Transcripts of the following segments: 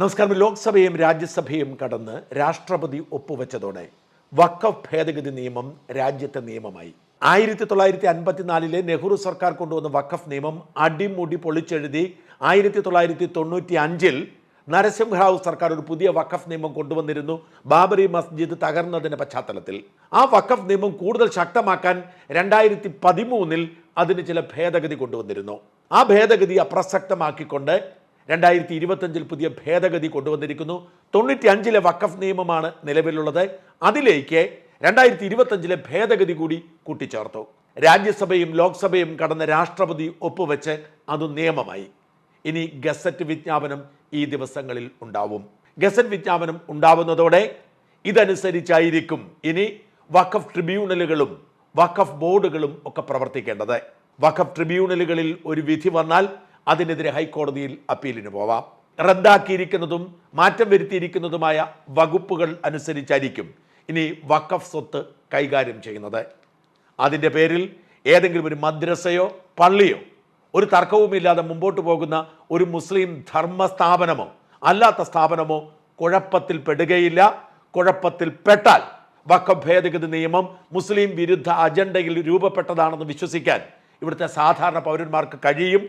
നമസ്കാരം. ലോക്സഭയും രാജ്യസഭയും കടന്ന് രാഷ്ട്രപതി ഒപ്പുവെച്ചതോടെ വഖഫ് ഭേദഗതി നിയമം രാജ്യത്തെ നിയമമായി. ആയിരത്തി തൊള്ളായിരത്തി അൻപത്തിനാലിലെ നെഹ്റു സർക്കാർ കൊണ്ടുവന്ന വഖഫ് നിയമം അടിമുടി പൊളിച്ചെഴുതി ആയിരത്തി തൊള്ളായിരത്തി തൊണ്ണൂറ്റി അഞ്ചിൽ നരസിംഹറാവു സർക്കാർ ഒരു പുതിയ വഖഫ് നിയമം കൊണ്ടുവന്നിരുന്നു. ബാബറി മസ്ജിദ് തകർന്നതിന്റെ പശ്ചാത്തലത്തിൽ. ആ വഖഫ് നിയമം കൂടുതൽ ശക്തമാക്കാൻ രണ്ടായിരത്തി പതിമൂന്നിൽ അതിന് ചില ഭേദഗതി കൊണ്ടുവന്നിരുന്നു. ആ ഭേദഗതി അപ്രസക്തമാക്കിക്കൊണ്ട് രണ്ടായിരത്തി ഇരുപത്തഞ്ചിൽ പുതിയ ഭേദഗതി കൊണ്ടുവന്നിരിക്കുന്നു. തൊണ്ണൂറ്റി അഞ്ചിലെ വഖഫ് നിയമമാണ് നിലവിലുള്ളത്. അതിലേക്ക് രണ്ടായിരത്തി ഇരുപത്തഞ്ചിലെ ഭേദഗതി കൂടി കൂട്ടിച്ചേർത്തു. രാജ്യസഭയും ലോക്സഭയും കടന്ന രാഷ്ട്രപതി ഒപ്പുവെച്ച് അത് നിയമമായി. ഇനി ഗസറ്റ് വിജ്ഞാപനം ഈ ദിവസങ്ങളിൽ ഉണ്ടാവും. ഗസറ്റ് വിജ്ഞാപനം ഉണ്ടാവുന്നതോടെ ഇതനുസരിച്ചായിരിക്കും ഇനി വഖഫ് ട്രിബ്യൂണലുകളും വഖഫ് ബോർഡുകളും ഒക്കെ പ്രവർത്തിക്കേണ്ടത്. വഖഫ് ട്രിബ്യൂണലുകളിൽ ഒരു വിധി വന്നാൽ അതിനെതിരെ ഹൈക്കോടതിയിൽ അപ്പീലിന് പോവാം. റദ്ദാക്കിയിരിക്കുന്നതും മാറ്റം വരുത്തിയിരിക്കുന്നതുമായ വകുപ്പുകൾ അനുസരിച്ചായിരിക്കും ഇനി വഖഫ് സ്വത്ത് കൈകാര്യം ചെയ്യുന്നത്. അതിന്റെ പേരിൽ ഏതെങ്കിലും ഒരു മദ്രസയോ പള്ളിയോ ഒരു തർക്കവുമില്ലാതെ മുമ്പോട്ട് പോകുന്ന ഒരു മുസ്ലിം ധർമ്മ സ്ഥാപനമോ അല്ലാത്ത സ്ഥാപനമോ കുഴപ്പത്തിൽ പെടുകയില്ല. കുഴപ്പത്തിൽ പെട്ടാൽ വഖഫ് ഭേദഗതി നിയമം മുസ്ലിം വിരുദ്ധ അജണ്ടയിൽ രൂപപ്പെട്ടതാണെന്ന് വിശ്വസിക്കാൻ ഇവിടുത്തെ സാധാരണ പൗരന്മാർക്ക് കഴിയും.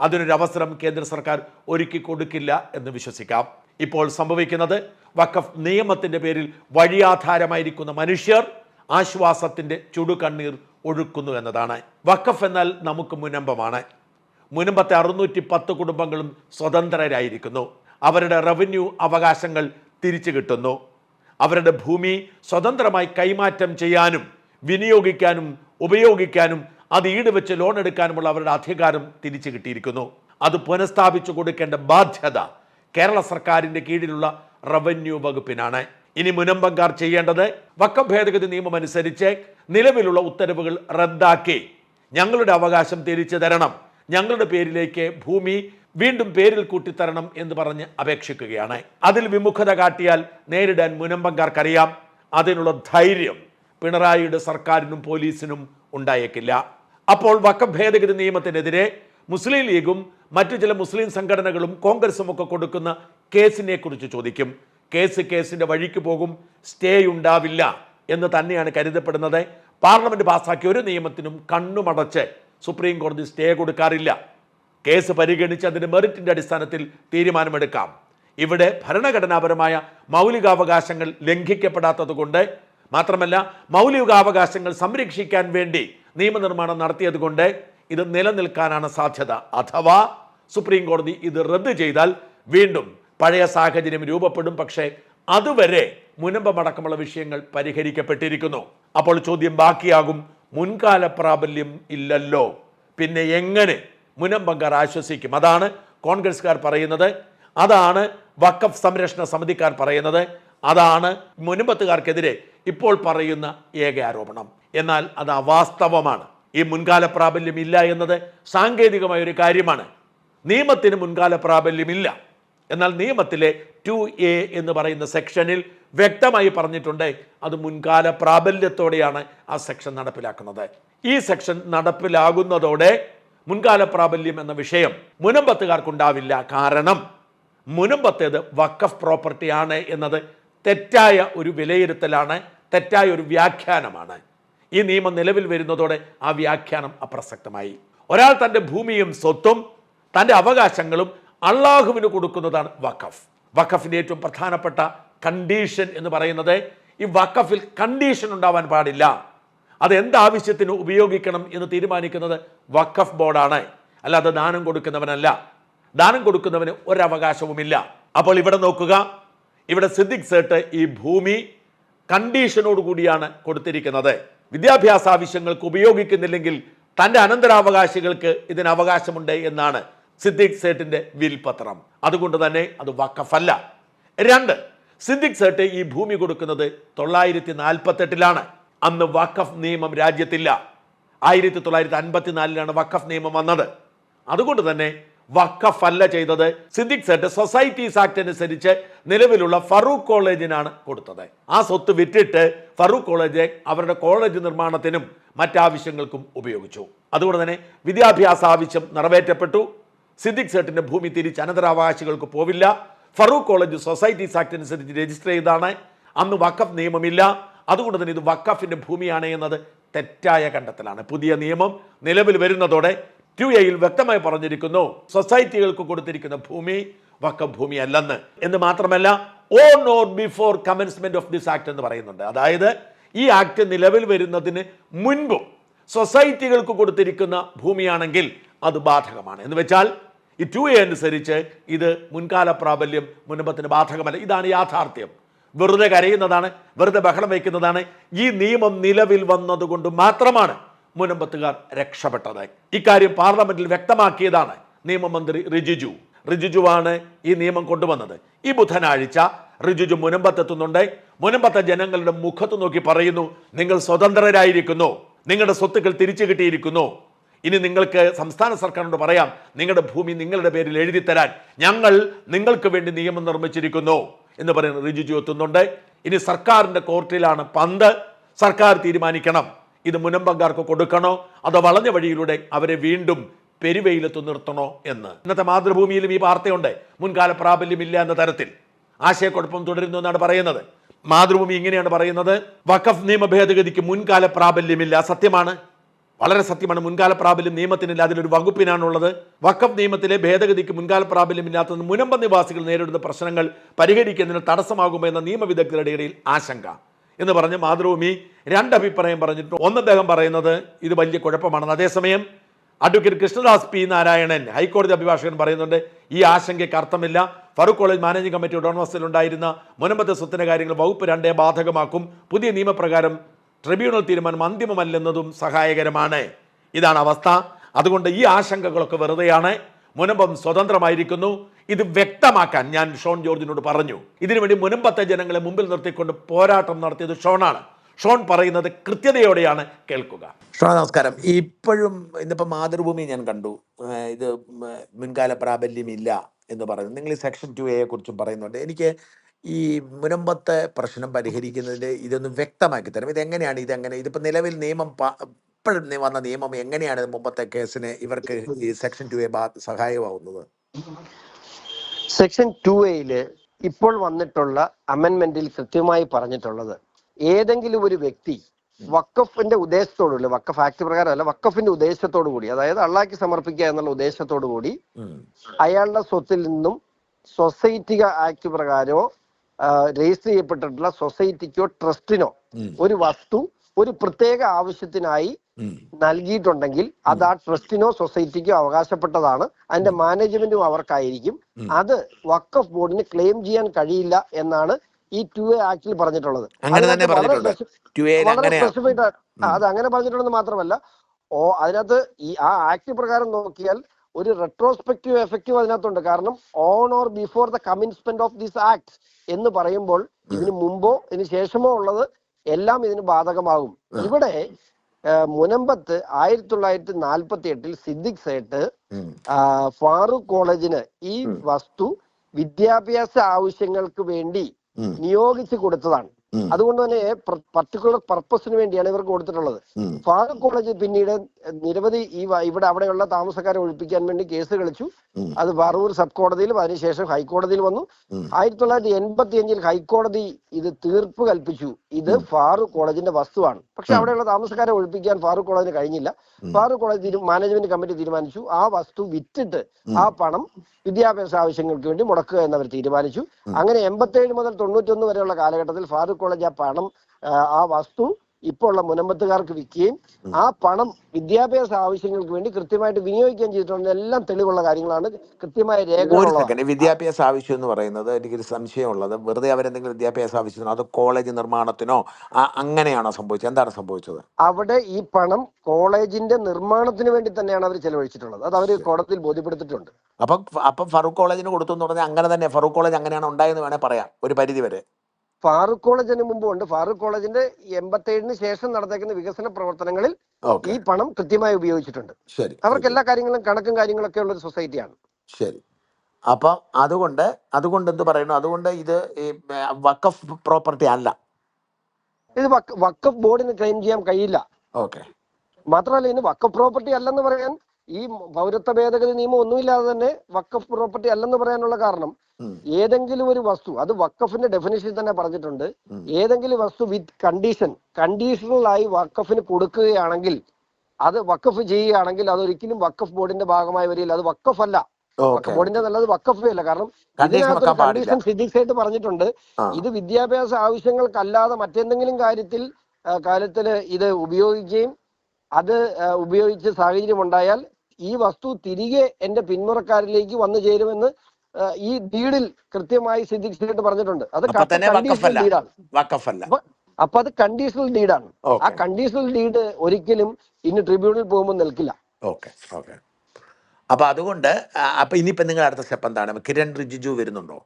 അതിനൊരു അവസരം കേന്ദ്ര സർക്കാർ ഒരുക്കി കൊടുക്കില്ല എന്ന് വിശ്വസിക്കാം. ഇപ്പോൾ സംഭവിക്കുന്നത് വഖഫ് നിയമത്തിന്റെ പേരിൽ വഴിയാധാരമായിരിക്കുന്ന മനുഷ്യർ ആശ്വാസത്തിന്റെ ചുടുകണ്ണീർ ഒഴുക്കുന്നു എന്നതാണ്. വഖഫ് എന്നാൽ നമുക്ക് മുനമ്പമാണ്. മുനമ്പത്തെ അറുന്നൂറ്റി പത്ത് കുടുംബങ്ങളും സ്വതന്ത്രരായിരിക്കുന്നു. അവരുടെ റവന്യൂ അവകാശങ്ങൾ തിരിച്ചു കിട്ടുന്നു. അവരുടെ ഭൂമി സ്വതന്ത്രമായി കൈമാറ്റം ചെയ്യാനും വിനിയോഗിക്കാനും ഉപയോഗിക്കാനും അത് ഈടുവെച്ച് ലോൺ എടുക്കാനുമുള്ള അവരുടെ അധികാരം തിരിച്ചു കിട്ടിയിരിക്കുന്നു. അത് പുനഃസ്ഥാപിച്ചു കൊടുക്കേണ്ട ബാധ്യത കേരള സർക്കാരിന്റെ കീഴിലുള്ള റവന്യൂ വകുപ്പിനാണ്. ഇനി മുനമ്പങ്കാർ ചെയ്യേണ്ടത് വക്കം ഭേദഗതി നിയമം അനുസരിച്ച് നിലവിലുള്ള ഉത്തരവുകൾ റദ്ദാക്കി. ഞങ്ങളുടെ അവകാശം തിരിച്ചു തരണം. ഞങ്ങളുടെ പേരിലേക്ക് ഭൂമി വീണ്ടും പേരിൽ കൂട്ടിത്തരണം എന്ന് പറഞ്ഞ് അപേക്ഷിക്കുകയാണ്. അതിൽ വിമുഖത കാട്ടിയാൽ നേരിടാൻ മുനമ്പങ്കാർക്കറിയാം. അതിനുള്ള ധൈര്യം പിണറായിയുടെ സർക്കാരിനും പോലീസിനും ഉണ്ടായേക്കില്ല. അപ്പോൾ വക്കം ഭേദഗതി നിയമത്തിനെതിരെ മുസ്ലിം ലീഗും മറ്റു ചില മുസ്ലിം സംഘടനകളും കോൺഗ്രസും ഒക്കെ കൊടുക്കുന്ന കേസിനെ കുറിച്ച് ചോദിക്കും. കേസ് കേസിന്റെ വഴിക്ക് പോകും സ്റ്റേ ഉണ്ടാവില്ല എന്ന് തന്നെയാണ് കരുതപ്പെടുന്നത്. പാർലമെന്റ് പാസ്സാക്കിയ ഒരു നിയമത്തിനും കണ്ണുമടച്ച് സുപ്രീം കോടതി സ്റ്റേ കൊടുക്കാറില്ല. കേസ് പരിഗണിച്ച് അതിന്റെ മെറിറ്റിന്റെ അടിസ്ഥാനത്തിൽ തീരുമാനമെടുക്കാം. ഇവിടെ ഭരണഘടനാപരമായ മൗലികാവകാശങ്ങൾ ലംഘിക്കപ്പെടാത്തത് കൊണ്ട് മാത്രമല്ല മൗലികാവകാശങ്ങൾ സംരക്ഷിക്കാൻ വേണ്ടി നിയമനിർമ്മാണം നടത്തിയത് കൊണ്ട് ഇത് നിലനിൽക്കാനാണ് സാധ്യത. അഥവാ സുപ്രീം കോടതി ഇത് റദ്ദ് ചെയ്താൽ വീണ്ടും പഴയ സാഹചര്യം രൂപപ്പെടും. പക്ഷേ അതുവരെ മുനമ്പമടക്കമുള്ള വിഷയങ്ങൾ പരിഹരിക്കപ്പെട്ടിരിക്കുന്നു. അപ്പോൾ ചോദ്യം ബാക്കിയാകും. മുൻകാല പ്രാബല്യം ഇല്ലല്ലോ. പിന്നെ എങ്ങനെ മുനമ്പങ്കാർ ആശ്വസിക്കും? അതാണ് കോൺഗ്രസ്സുകാർ പറയുന്നത്. അതാണ് വക്കഫ് സംരക്ഷണ സമിതിക്കാർ പറയുന്നത്. അതാണ് മുനമ്പത്തുകാർക്കെതിരെ ഇപ്പോൾ പറയുന്ന ഏക ആരോപണം. എന്നാൽ അത് അവാസ്തവമാണ്. ഈ മുൻകാല പ്രാബല്യം ഇല്ല എന്നത് സാങ്കേതികമായ ഒരു കാര്യമാണ്. നിയമത്തിന് മുൻകാല പ്രാബല്യമില്ല എന്നാൽ നിയമത്തിലെ ടു എ എന്ന് പറയുന്ന സെക്ഷനിൽ വ്യക്തമായി പറഞ്ഞിട്ടുണ്ട് അത് മുൻകാല പ്രാബല്യത്തോടെയാണ് ആ സെക്ഷൻ നടപ്പിലാക്കുന്നത്. ഈ സെക്ഷൻ നടപ്പിലാകുന്നതോടെ മുൻകാല പ്രാബല്യം എന്ന വിഷയം മുനമ്പത്തുകാർക്കുണ്ടാവില്ല. കാരണം മുനമ്പത്തേത് വക്കഫ് പ്രോപ്പർട്ടിയാണ് എന്നത് തെറ്റായ ഒരു വിലയിരുത്തലാണ് തെറ്റായ ഒരു വ്യാഖ്യാനമാണ്. ഈ നിയമം നിലവിൽ വരുന്നതോടെ ആ വ്യാഖ്യാനം അപ്രസക്തമായി. ഒരാൾ തന്റെ ഭൂമിയും സ്വത്തും തന്റെ അവകാശങ്ങളും അള്ളാഹുവിന് കൊടുക്കുന്നതാണ് വഖഫ്. വഖഫിന്റെ ഏറ്റവും പ്രധാനപ്പെട്ട കണ്ടീഷൻ എന്ന് പറയുന്നത് ഈ വഖഫിൽ കണ്ടീഷൻ ഉണ്ടാവാൻ പാടില്ല. അത് എന്താവശ്യത്തിന് ഉപയോഗിക്കണം എന്ന് തീരുമാനിക്കുന്നത് വഖഫ് ബോർഡാണ്. അല്ലാതെ ദാനം കൊടുക്കുന്നവനല്ല. ദാനം കൊടുക്കുന്നവന് ഒരവകാശവുമില്ല. അപ്പോൾ ഇവിടെ നോക്കുക. ഇവിടെ സിദ്ദിഖ് സേട്ട് ഈ ഭൂമി കണ്ടീഷനോട് കൂടിയാണ് കൊടുത്തിരിക്കുന്നത്. വിദ്യാഭ്യാസ ആവശ്യങ്ങൾക്ക് ഉപയോഗിക്കുന്നില്ലെങ്കിൽ തന്റെ അനന്തരാവകാശികൾക്ക് ഇതിന് അവകാശമുണ്ട് എന്നാണ് സിദ്ദിഖ് സേട്ടിന്റെ വിൽപത്രം. അതുകൊണ്ട് തന്നെ അത് വക്കഫല്ല രണ്ട് സിദ്ദിഖ് സേട്ട് ഈ ഭൂമി കൊടുക്കുന്നത് തൊള്ളായിരത്തി നാൽപ്പത്തെട്ടിലാണ് അന്ന് വഖഫ് നിയമം രാജ്യത്തില്ല. ആയിരത്തി തൊള്ളായിരത്തി അൻപത്തിനാലിലാണ് വഖഫ് നിയമം വന്നത്. അതുകൊണ്ട് തന്നെ വഖഫ് അല്ല ചെയ്തത്. സിദ്ദിഖ് സേട്ട് സൊസൈറ്റീസ് ആക്ട് അനുസരിച്ച് നിലവിലുള്ള ഫറൂഖ് കോളേജിനാണ് കൊടുത്തത്. ആ സ്വത്ത് വിറ്റിട്ട് ഫറൂഖ് കോളേജ് അവരുടെ കോളേജ് നിർമ്മാണത്തിനും മറ്റാവശ്യങ്ങൾക്കും ഉപയോഗിച്ചു. അതുകൊണ്ട് തന്നെ വിദ്യാഭ്യാസ ആവശ്യം നിറവേറ്റപ്പെട്ടു. സിദ്ദിഖ് സേട്ടിന്റെ ഭൂമി തിരിച്ച് അനന്തരാവകാശികൾക്ക് പോവില്ല. ഫറൂഖ് കോളേജ് സൊസൈറ്റീസ് ആക്ട് അനുസരിച്ച് രജിസ്റ്റർ ചെയ്താണ് അന്ന് വഖഫ് നിയമമില്ല. അതുകൊണ്ട് തന്നെ ഇത് വഖഫിന്റെ ഭൂമിയാണ് എന്നത് തെറ്റായ കണ്ടെത്തലാണ്. പുതിയ നിയമം നിലവിൽ വരുന്നതോടെ ടു എയിൽ വ്യക്തമായി പറഞ്ഞിരിക്കുന്നു സൊസൈറ്റികൾക്ക് കൊടുത്തിരിക്കുന്ന ഭൂമി വക്കഫ് ഭൂമി അല്ലെന്ന് എന്ന് മാത്രമല്ല on or before commencement of this act എന്ന് പറയുന്നുണ്ട്. അതായത് ഈ ആക്ട് നിലവിൽ വരുന്നതിന് മുൻപും സൊസൈറ്റികൾക്ക് കൊടുത്തിരിക്കുന്ന ഭൂമിയാണെങ്കിൽ അത് ബാധകമാണ്. എന്ന് വെച്ചാൽ ഈ ടു എ അനുസരിച്ച് ഇത് മുൻകാല പ്രാബല്യം മുൻപത്തിന് ബാധകമല്ല. ഇതാണ് യാഥാർത്ഥ്യം. വെറുതെ കരയുന്നതാണ് വെറുതെ ബഹളം വയ്ക്കുന്നതാണ്. ഈ നിയമം നിലവിൽ വന്നതുകൊണ്ട് മാത്രമാണ് മുനമ്പത്തുകാർ രക്ഷപ്പെട്ടത്. ഇക്കാര്യം പാർലമെന്റിൽ വ്യക്തമാക്കിയതാണ് നിയമമന്ത്രി റിജിജു. റിജിജുവാണ് ഈ നിയമം കൊണ്ടുവന്നത്. ഈ ബുധനാഴ്ച റിജിജു മുനമ്പത്തെത്തുന്നുണ്ട്. മുനമ്പത്തെ ജനങ്ങളുടെ മുഖത്ത് നോക്കി പറയുന്നു നിങ്ങൾ സ്വതന്ത്രരായിരിക്കുന്നു. നിങ്ങളുടെ സ്വത്തുക്കൾ തിരിച്ചു കിട്ടിയിരിക്കുന്നു. ഇനി നിങ്ങൾക്ക് സംസ്ഥാന സർക്കാരിനോട് പറയാം നിങ്ങളുടെ ഭൂമി നിങ്ങളുടെ പേരിൽ എഴുതി തരാൻ. ഞങ്ങൾ നിങ്ങൾക്ക് വേണ്ടി നിയമം നിർമ്മിച്ചിരിക്കുന്നു. എന്ന് പറയുന്ന റിജിജു എത്തുന്നുണ്ട്. ഇനി സർക്കാരിന്റെ കോർട്ടിലാണ് പന്ത്. സർക്കാർ തീരുമാനിക്കണം. ഇത് മുനമ്പങ്കാർക്ക് കൊടുക്കണോ? അതോ വളഞ്ഞ വഴിയിലൂടെ അവരെ വീണ്ടും പെരുവെയിലത്ത് നിർത്തണോ എന്ന്? ഇന്നത്തെ മാതൃഭൂമിയിലും ഈ വാർത്തയുണ്ട്. മുൻകാല പ്രാബല്യമില്ല എന്ന തരത്തിൽ. ആശയക്കുഴപ്പം തുടരുന്നു എന്നാണ് പറയുന്നത്. മാതൃഭൂമി ഇങ്ങനെയാണ് പറയുന്നത്. വഖഫ് നിയമ ഭേദഗതിക്ക് മുൻകാല പ്രാബല്യമില്ല. സത്യമാണ്. വളരെ സത്യമാണ്. മുൻകാല പ്രാബല്യം നിയമത്തിനില്ല. അതിലൊരു വകുപ്പിനാണുള്ളത്. വഖഫ് നിയമത്തിലെ ഭേദഗതിക്ക് മുൻകാല പ്രാബല്യമില്ലാത്തത് മുനമ്പ നിവാസികൾ നേരിടുന്ന പ്രശ്നങ്ങൾ പരിഹരിക്കുന്നതിന് തടസ്സമാകുമെന്ന നിയമവിദഗ്ധരുടെ ഇടയിൽ ആശങ്ക. എന്ന് പറഞ്ഞ് മാതൃഭൂമി രണ്ടഭിപ്രായം പറഞ്ഞിട്ട് ഒന്ന് അദ്ദേഹം പറയുന്നത് ഇത് വലിയ കുഴപ്പമാണെന്ന്. അതേസമയം അഡ്വക്കേറ്റ് കൃഷ്ണദാസ് പി നാരായണൻ ഹൈക്കോടതി അഭിഭാഷകൻ പറയുന്നുണ്ട് ഈ ആശങ്കയ്ക്ക് അർത്ഥമില്ല. ഫറൂഖ് കോളേജ് മാനേജിംഗ് കമ്മിറ്റി ഉടമസ്ഥയിലുണ്ടായിരുന്ന മുനമ്പത്തെ സ്വത്തിന്റെ കാര്യങ്ങൾ വകുപ്പ് രണ്ടേ ബാധകമാക്കും. പുതിയ നിയമപ്രകാരം ട്രിബ്യൂണൽ തീരുമാനം അന്തിമമല്ലെന്നതും സഹായകരമാണ്. ഇതാണ് അവസ്ഥ. അതുകൊണ്ട് ഈ ആശങ്കകളൊക്കെ വെറുതെയാണ്. മുനമ്പം സ്വതന്ത്രമായിരിക്കുന്നു. ഇത് വ്യക്തമാക്കാൻ ഞാൻ ഷോൺ ജോർജിനോട് പറഞ്ഞു. ഇതിനുവേണ്ടി മുനമ്പത്തെ ജനങ്ങളെ മുമ്പിൽ നിർത്തിക്കൊണ്ട് പോരാട്ടം നടത്തിയത് ഷോണാണ്. ഷോൺ പറയുന്നത് കൃത്യതയോടെയാണ് കേൾക്കുക. ഷോൺ നമസ്കാരം. ഇപ്പോഴും ഇന്നിപ്പോൾ മാതൃഭൂമി ഞാൻ കണ്ടു. ഇത് മുൻകാല പ്രാബല്യമില്ല എന്ന് പറയുന്നു. നിങ്ങൾ ഈ സെക്ഷൻ ടു എയെ കുറിച്ചും പറയുന്നുണ്ട്. എനിക്ക് ഈ മുനമ്പത്തെ പ്രശ്നം പരിഹരിക്കുന്നതിൽ ഇതൊന്ന് വ്യക്തമാക്കി തരും. ഇതെങ്ങനെയാണ് ഇതെങ്ങനെ? ഇതിപ്പോൾ നിലവിൽ നിയമം ഇപ്പോഴും വന്ന നിയമം എങ്ങനെയാണ് മുമ്പത്തെ കേസിന് ഇവർക്ക് ഈ സെക്ഷൻ ടു എ സഹായമാവുന്നത് സെക്ഷൻ ടു എയിൽ ഇപ്പോൾ വന്നിട്ടുള്ള അമെന്മെന്റിൽ കൃത്യമായി പറഞ്ഞിട്ടുള്ളത് ഏതെങ്കിലും ഒരു വ്യക്തി വക്കഫിന്റെ ഉദ്ദേശത്തോടുകൂടി വക്കഫ് ആക്ട് പ്രകാരമല്ല വക്കഫിന്റെ ഉദ്ദേശത്തോടു കൂടി അതായത് അള്ളാഹ്ക്ക് സമർപ്പിക്കുക എന്നുള്ള ഉദ്ദേശത്തോടു കൂടി അയാളുടെ സ്വത്തിൽ നിന്നും സൊസൈറ്റി ആക്ട് പ്രകാരമോ രജിസ്റ്റർ ചെയ്യപ്പെട്ടിട്ടുള്ള സൊസൈറ്റിക്കോ ട്രസ്റ്റിനോ ഒരു വസ്തു ഒരു പ്രത്യേക ആവശ്യത്തിനായി. നൽകിയിട്ടുണ്ടെങ്കിൽ അത് ആ ട്രസ്റ്റിനോ സൊസൈറ്റിക്കോ അവകാശപ്പെട്ടതാണ്. അതിന്റെ മാനേജ്മെന്റും അവർക്കായിരിക്കും. അത് വക്കഫ് ബോർഡിന് ക്ലെയിം ചെയ്യാൻ കഴിയില്ല എന്നാണ് ഈ ടു എ ആക്ടിൽ പറഞ്ഞിട്ടുള്ളത്. വളരെ സ്പെസിഫൈഡ് അത് അങ്ങനെ പറഞ്ഞിട്ടുള്ളത് മാത്രമല്ല ഓ അതിനകത്ത് ഈ ആ ആക്ട് പ്രകാരം നോക്കിയാൽ ഒരു റെട്രോസ്പെക്റ്റീവ് എഫക്റ്റീവ് അതിനകത്തുണ്ട്. കാരണം on or before the commencement of this act എന്ന് പറയുമ്പോൾ ഇതിന് മുമ്പോ ഇതിനു ശേഷമോ ഉള്ളത് എല്ലാം ഇതിന് ബാധകമാകും. ഇവിടെ മുനമ്പത്ത് ആയിരത്തി തൊള്ളായിരത്തി നാൽപ്പത്തി എട്ടിൽ സിദ്ദിഖ് സേട്ട് ഫാറൂഖ് കോളേജിന് ഈ വസ്തു വിദ്യാഭ്യാസ ആവശ്യങ്ങൾക്ക് വേണ്ടി. നിയോഗിച്ചു കൊടുത്തതാണ്. അതുകൊണ്ട് തന്നെ പർട്ടിക്കുലർ പർപ്പസിന് വേണ്ടിയാണ് ഇവർക്ക് കൊടുത്തിട്ടുള്ളത്. ഫാറൂഖ് കോളേജ് പിന്നീട് നിരവധി ഈ ഇവിടെ അവിടെയുള്ള താമസക്കാരെ ഒഴിപ്പിക്കാൻ വേണ്ടി കേസ് കളിച്ചു. അത് വറൂർ സബ് കോടതിയിലും അതിനുശേഷം ഹൈക്കോടതിയിൽ വന്നു. ആയിരത്തി തൊള്ളായിരത്തി എൺപത്തി അഞ്ചിൽ ഹൈക്കോടതി ഇത് തീർപ്പ് കൽപ്പിച്ചു. ഇത് ഫാറൂഖ് കോളേജിന്റെ വസ്തുവാണ്. പക്ഷെ അവിടെയുള്ള താമസക്കാരെ ഒഴിപ്പിക്കാൻ ഫാറൂഖ് കോളേജിന് കഴിഞ്ഞില്ല. ഫാറൂഖ് കോളേജ് മാനേജ്മെന്റ് കമ്മിറ്റി തീരുമാനിച്ചു. ആ വസ്തു വിറ്റിട്ട് ആ പണം വിദ്യാഭ്യാസ ആവശ്യങ്ങൾക്ക് വേണ്ടി മുടക്കുക എന്നവർ തീരുമാനിച്ചു. അങ്ങനെ എൺപത്തേഴ് മുതൽ തൊണ്ണൂറ്റൊന്ന് വരെയുള്ള കാലഘട്ടത്തിൽ ഫാറൂഖ് കോളേജ് ആ പണം ആ, ആ വസ്തു ഇപ്പോൾ ഉള്ള മുനമ്പത്തുകാർക്ക് വിൽക്കുകയും ആ പണം വിദ്യാഭ്യാസ ആവശ്യങ്ങൾക്ക് വേണ്ടി കൃത്യമായിട്ട് വിനിയോഗിക്കുകയും ചെയ്തിട്ടുണ്ട്. എല്ലാം തെളിവുള്ള കാര്യങ്ങളാണ്. കൃത്യമായ രേഖ വിദ്യാഭ്യാസ ആവശ്യം എന്ന് പറയുന്നത് എനിക്കൊരു സംശയമുള്ളത്. വെറുതെ അവരെന്തെങ്കിലും വിദ്യാഭ്യാസ ആവശ്യത്തിനോ അത് കോളേജ് നിർമ്മാണത്തിനോ ആ- അങ്ങനെയാണോ സംഭവിച്ചത്? എന്താണ് സംഭവിച്ചത്? അവിടെ ഈ പണം കോളേജിന്റെ നിർമ്മാണത്തിന് വേണ്ടി തന്നെയാണ് അവർ ചെലവഴിച്ചിട്ടുള്ളത്. അത് അവർ കോടതിയിൽ ബോധ്യപ്പെടുത്തിയിട്ടുണ്ട്. അപ്പം അപ്പം ഫറൂഖ് കോളേജിന് കൊടുത്തു എന്ന് പറഞ്ഞാൽ അങ്ങനെ തന്നെ ഫറൂഖ് കോളേജ് അങ്ങനെയാണ് ഉണ്ടായെന്ന് വേണേൽ പറയാം. ഒരു പരിധി വരെ. ഫാറൂഖ് കോളേജിന് മുമ്പ് ഉണ്ട്. ഫാറൂഖ് കോളേജിന്റെ എൺപത്തേഴിന് ശേഷം നടത്തേക്കുന്ന വികസന പ്രവർത്തനങ്ങളിൽ ഈ പണം കൃത്യമായി ഉപയോഗിച്ചിട്ടുണ്ട്. ശരി. അവർക്ക് എല്ലാ കാര്യങ്ങളും കണക്കും കാര്യങ്ങളൊക്കെ ഉള്ള ഒരു സൊസൈറ്റിയാണ്. ശരി. അപ്പൊ അതുകൊണ്ട് അതുകൊണ്ട് എന്ത് പറയുന്നു? അതുകൊണ്ട് ഇത് വക്കഫ് പ്രോപ്പർട്ടി അല്ല. ഇത് വക്ക- വക്കഫ് ബോർഡിന് ക്ലെയിം ചെയ്യാൻ കഴിയില്ല. ഓക്കെ. മാത്രമല്ല ഇന്ന് വക്കഫ് പ്രോപ്പർട്ടി അല്ലെന്ന് പറയാൻ ഈ പൗരത്വ ഭേദഗതി നിയമം ഒന്നുമില്ലാതെ തന്നെ വക്കഫ് പ്രോപ്പർട്ടി അല്ലെന്ന് പറയാനുള്ള കാരണം ഏതെങ്കിലും ഒരു വസ്തു അത് വക്കഫിന്റെ ഡെഫിനേഷൻ തന്നെ പറഞ്ഞിട്ടുണ്ട്. ഏതെങ്കിലും വസ്തു വിത്ത് കണ്ടീഷൻ കണ്ടീഷണലായി വക്കഫിന് കൊടുക്കുകയാണെങ്കിൽ അത് വക്കഫ് ചെയ്യുകയാണെങ്കിൽ അതൊരിക്കലും വക്കഫ് ബോർഡിന്റെ ഭാഗമായി വരില്ല അത് വക്കഫ് അല്ല വക്കഫ് ബോർഡിന്റെ നല്ലത് വക്കഫേ അല്ല കാരണം ഇതിനകത്ത്. കണ്ടീഷൻ ഫിസിക്സ് ആയിട്ട് പറഞ്ഞിട്ടുണ്ട്. ഇത് വിദ്യാഭ്യാസ ആവശ്യങ്ങൾക്കല്ലാതെ മറ്റെന്തെങ്കിലും കാര്യത്തിൽ കാര്യത്തിൽ ഇത് ഉപയോഗിക്കുകയും അത് ഉപയോഗിച്ച് സാഹചര്യം ഉണ്ടായാൽ ഈ വസ്തു തിരികെ എന്റെ പിന്മുറക്കാരിലേക്ക് വന്നു ചേരുമെന്ന് ഈ ഡീഡിൽ കൃത്യമായി സിദ്ദിഖ് പറഞ്ഞിട്ടുണ്ട്. അത് കണ്ടീഷണൽ ഡീഡാണ് അപ്പൊ അത് കണ്ടീഷണൽ ഡീഡാണ് ആ കണ്ടീഷണൽ ഡീഡ് ഒരിക്കലും ഇനി ട്രിബ്യൂണൽ പോകുമ്പോൾ നിൽക്കില്ല. Okay okay. അപ്പൊ അതുകൊണ്ട് അപ്പൊ ഇനിയിപ്പോ നിങ്ങൾ അടുത്ത സ്റ്റെപ്പ് എന്താണ്? കിരൺ റിജിജു വരുന്നുണ്ടോ?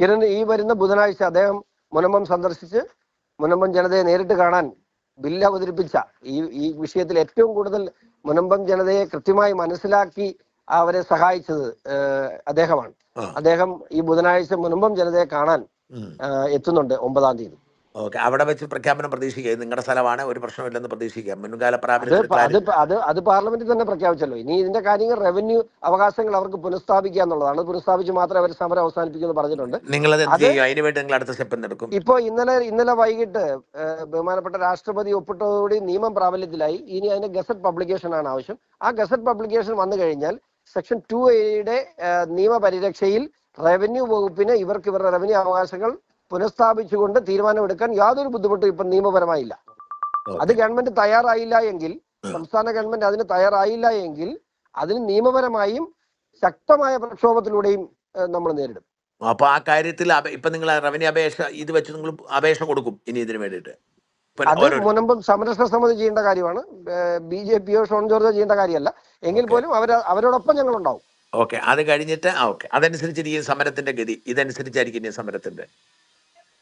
കിരൺ ഈ വരുന്ന ബുധനാഴ്ച അദ്ദേഹം മുനമ്പം സന്ദർശിച്ച് മുനമ്പം ജനതയെ നേരിട്ട് കാണാൻ ബില്ല് അവതരിപ്പിച്ച ഈ ഈ വിഷയത്തിൽ ഏറ്റവും കൂടുതൽ മുനമ്പം ജനതയെ കൃത്യമായി മനസ്സിലാക്കി അവരെ സഹായിച്ചത് അദ്ദേഹമാണ്. അദ്ദേഹം ഈ ബുധനാഴ്ച മുനമ്പം ജനതയെ കാണാൻ എത്തുന്നുണ്ട് ഒമ്പതാം തീയതി. ഓക്കെ. അവിടെ വെച്ച് പ്രഖ്യാപനം പ്രതീക്ഷിക്കുക. നിങ്ങളുടെ സ്ഥലമാണ് ഒരു പ്രശ്നമില്ലെന്ന് പ്രതീക്ഷിക്കാം. മുൻകാല അത് അത് പാർലമെന്റിൽ തന്നെ പ്രഖ്യാപിച്ചല്ലോ. ഇനി ഇതിന്റെ കാര്യങ്ങൾ റവന്യൂ അവകാശങ്ങൾ അവർക്ക് പുനഃസ്ഥാപിക്കുക എന്നുള്ളതാണ്. പുനഃസ്ഥാപിച്ച് മാത്രമേ അവർ സമരം അവസാനിപ്പിക്കുമെന്ന് പറഞ്ഞിട്ടുണ്ട്. നിങ്ങൾ വേണ്ടി നിങ്ങൾ അടുത്ത സ്റ്റെപ്പ് എന്തെടുക്കും ഇപ്പോ ഇന്നലെ ഇന്നലെ വൈകിട്ട് ബഹുമാനപ്പെട്ട രാഷ്ട്രപതി ഒപ്പിട്ടതോടുകൂടി നിയമം പ്രാബല്യത്തിലായി. ഇനി അതിന് ഗസറ്റ് പബ്ലിക്കേഷൻ ആണ് ആവശ്യം. ആ ഗസറ്റ് പബ്ലിക്കേഷൻ വന്നു കഴിഞ്ഞാൽ സെക്ഷൻ ടു എയുടെ നിയമപരിരക്ഷയിൽ റവന്യൂ വകുപ്പിന് ഇവർക്ക് ഇവരുടെ റവന്യൂ അവകാശങ്ങൾ പുനഃസ്ഥാപിച്ചുകൊണ്ട് തീരുമാനമെടുക്കാൻ യാതൊരു ബുദ്ധിമുട്ടും ഇപ്പം നിയമപരമായില്ല. അത് ഗവൺമെന്റ് തയ്യാറായില്ല എങ്കിൽ സംസ്ഥാന ഗവൺമെന്റ് അതിന് തയ്യാറായില്ല എങ്കിൽ അതിന് നിയമപരമായും ശക്തമായ പ്രക്ഷോഭത്തിലൂടെയും നമ്മൾ നേരിടും. അപ്പൊ ആ കാര്യത്തിൽ ഇപ്പൊ നിങ്ങൾ റവന്യൂ അപേക്ഷ ഇത് വെച്ച് നിങ്ങൾ അപേക്ഷ കൊടുക്കും ഇനി ഇതിന് വേണ്ടിയിട്ട്. അത് മുനമ്പം സംരക്ഷണ സമിതി ചെയ്യേണ്ട കാര്യമാണ്. ബി ജെ പിയോ ഷോൺ ജോർജോ ചെയ്യേണ്ട കാര്യമല്ല. എങ്കിൽ പോലും അവർ അവരോടൊപ്പം ഞങ്ങൾ ഉണ്ടാവും ഓക്കെ. അത് കഴിഞ്ഞിട്ട് ഓക്കെ. അതനുസരിച്ചിരിക്കും സമരത്തിന്റെ ഗതി. ഇതനുസരിച്ചായിരിക്കും സമരത്തിന്റെ.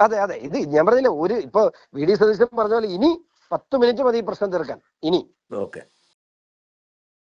അതെ അതെ. ഇത് ഞാൻ പറഞ്ഞില്ല ഒരു ഇപ്പൊ വി ഡി സതീശൻ പറഞ്ഞ പോലെ ഇനി പത്ത് മിനിറ്റ് മതി ഈ പ്രശ്നം തീർക്കാൻ. ഇനി. ഓക്കെ.